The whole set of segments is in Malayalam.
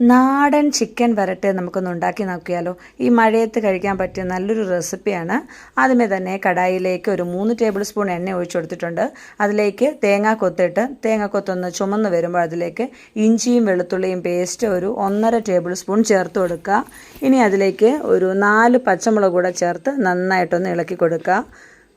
നാടൻ ചിക്കൻ വരട്ട് നമുക്കൊന്ന് ഉണ്ടാക്കി നോക്കിയാലോ. ഈ മഴയത്ത് കഴിക്കാൻ പറ്റിയ നല്ലൊരു റെസിപ്പിയാണ്. ആദ്യമേ തന്നെ കടായിലേക്ക് ഒരു മൂന്ന് ടേബിൾ സ്പൂൺ എണ്ണ ഒഴിച്ചു കൊടുത്തിട്ടുണ്ട്. അതിലേക്ക് തേങ്ങ കൊത്തിട്ട് തേങ്ങ കൊത്തൊന്ന് ചുമന്ന് വരുമ്പോൾ അതിലേക്ക് ഇഞ്ചിയും വെളുത്തുള്ളിയും പേസ്റ്റ് ഒരു ഒന്നര ടേബിൾ സ്പൂൺ ചേർത്ത് കൊടുക്കുക. ഇനി അതിലേക്ക് ഒരു നാല് പച്ചമുളക് കൂടെ ചേർത്ത് നന്നായിട്ടൊന്ന് ഇളക്കി കൊടുക്കുക.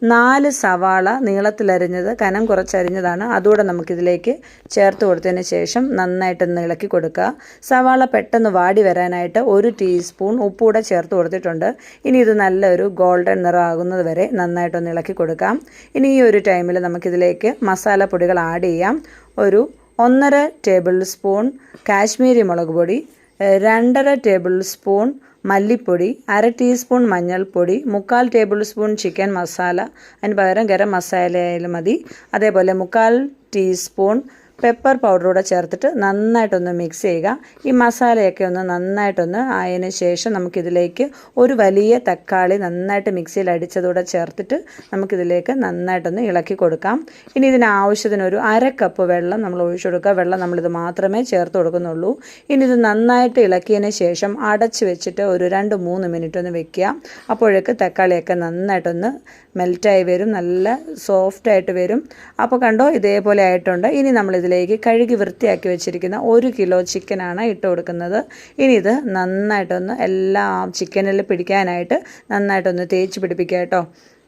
നാല് സവാള നീളത്തിലരിഞ്ഞത് കനം കുറച്ചരിഞ്ഞതാണ്. അതുകൂടെ നമുക്കിതിലേക്ക് ചേർത്ത് കൊടുത്തതിന് ശേഷം നന്നായിട്ടൊന്ന് ഇളക്കി കൊടുക്കുക. സവാള പെട്ടെന്ന് വാടി വരാനായിട്ട് ഒരു ടീസ്പൂൺ ഉപ്പൂടെ ചേർത്ത് കൊടുത്തിട്ടുണ്ട്. ഇനി ഇത് നല്ലൊരു ഗോൾഡൻ നിറമാകുന്നത് വരെ നന്നായിട്ടൊന്ന് ഇളക്കി കൊടുക്കാം. ഇനി ഈ ഒരു ടൈമിൽ നമുക്കിതിലേക്ക് മസാലപ്പൊടികൾ ആഡ് ചെയ്യാം. ഒരു ഒന്നര ടേബിൾ സ്പൂൺ കാശ്മീരി മുളക് പൊടി രണ്ടര ടേബിൾ സ്പൂൺ മല്ലിപ്പൊടി അര ടീസ്പൂൺ മഞ്ഞൾപ്പൊടി മുക്കാൽ ടേബിൾ സ്പൂൺ ചിക്കൻ മസാല അതിന് പകരം ഗരം മസാലയായാലും മതി. അതേപോലെ മുക്കാൽ ടീസ്പൂൺ പെപ്പർ പൗഡറൂടെ ചേർത്തിട്ട് നന്നായിട്ടൊന്ന് മിക്സ് ചെയ്യുക. ഈ മസാലയൊക്കെ ഒന്ന് നന്നായിട്ടൊന്ന് ആയതിന് ശേഷം നമുക്കിതിലേക്ക് ഒരു വലിയ തക്കാളി നന്നായിട്ട് മിക്സിയിൽ അടിച്ചതൂടെ ചേർത്തിട്ട് നമുക്കിതിലേക്ക് നന്നായിട്ടൊന്ന് ഇളക്കി കൊടുക്കാം. ഇനി ഇതിന് ആവശ്യത്തിന് ഒരു അര കപ്പ് വെള്ളം നമ്മൾ ഒഴിച്ചു കൊടുക്കുക. വെള്ളം നമ്മളിത് മാത്രമേ ചേർത്ത് കൊടുക്കുന്നുള്ളൂ. ഇനി ഇത് നന്നായിട്ട് ഇളക്കിയതിന് ശേഷം അടച്ച് വെച്ചിട്ട് ഒരു രണ്ട് മൂന്ന് മിനിറ്റ് ഒന്ന് വെക്കുക. അപ്പോഴേക്ക് തക്കാളിയൊക്കെ നന്നായിട്ടൊന്ന് മെൽറ്റായി വരും. നല്ല സോഫ്റ്റായിട്ട് വരും. അപ്പോൾ കണ്ടോ ഇതേപോലെ ആയിട്ടുണ്ട്. ഇനി നമ്മളിതിലേക്ക് കഴുകി വൃത്തിയാക്കി വെച്ചിരിക്കുന്ന ഒരു കിലോ ചിക്കനാണ് ഇട്ട് കൊടുക്കുന്നത്. ഇനി ഇത് നന്നായിട്ടൊന്ന് എല്ലാ ചിക്കനിൽ പിടിക്കാനായിട്ട് നന്നായിട്ടൊന്ന് തേച്ച് പിടിപ്പിക്കുക കേട്ടോ.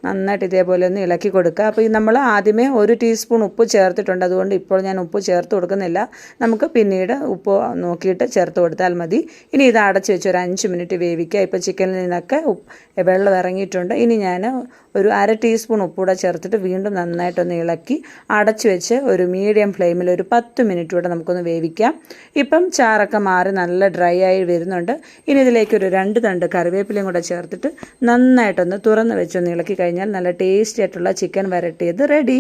നന്നായിട്ട് ഇതേപോലെ ഒന്ന് ഇളക്കി കൊടുക്കുക. അപ്പോൾ ഈ നമ്മൾ ആദ്യമേ ഒരു ടീസ്പൂൺ ഉപ്പ് ചേർത്തിട്ടുണ്ട്. അതുകൊണ്ട് ഇപ്പോൾ ഞാൻ ഉപ്പ് ചേർത്ത് കൊടുക്കുന്നില്ല. നമുക്ക് പിന്നീട് ഉപ്പ് നോക്കിയിട്ട് ചേർത്ത് കൊടുത്താൽ മതി. ഇനി ഇത് അടച്ച് വെച്ച് ഒരു അഞ്ച് മിനിറ്റ് വേവിക്കുക. ഇപ്പോൾ ചിക്കനിൽ നിന്നൊക്കെ വെള്ളം ഇറങ്ങിയിട്ടുണ്ട്. ഇനി ഞാൻ ഒരു അര ടീസ്പൂൺ ഉപ്പൂടെ ചേർത്തിട്ട് വീണ്ടും നന്നായിട്ടൊന്ന് ഇളക്കി അടച്ച് വെച്ച് ഒരു മീഡിയം ഫ്ലെയിമിൽ ഒരു പത്ത് മിനിറ്റ് കൂടെ നമുക്കൊന്ന് വേവിക്കാം. ഇപ്പം ചാറൊക്കെ മാറി നല്ല ഡ്രൈ ആയി വരുന്നുണ്ട്. ഇനി ഇതിലേക്ക് ഒരു രണ്ട് തണ്ട് കറിവേപ്പിലയും കൂടെ ചേർത്തിട്ട് നന്നായിട്ടൊന്ന് തുറന്ന് വെച്ചൊന്ന് ഇളക്കി കഴിഞ്ഞാൽ നല്ല ടേസ്റ്റി ആയിട്ടുള്ള ചിക്കൻ വരട്ടിയത് റെഡി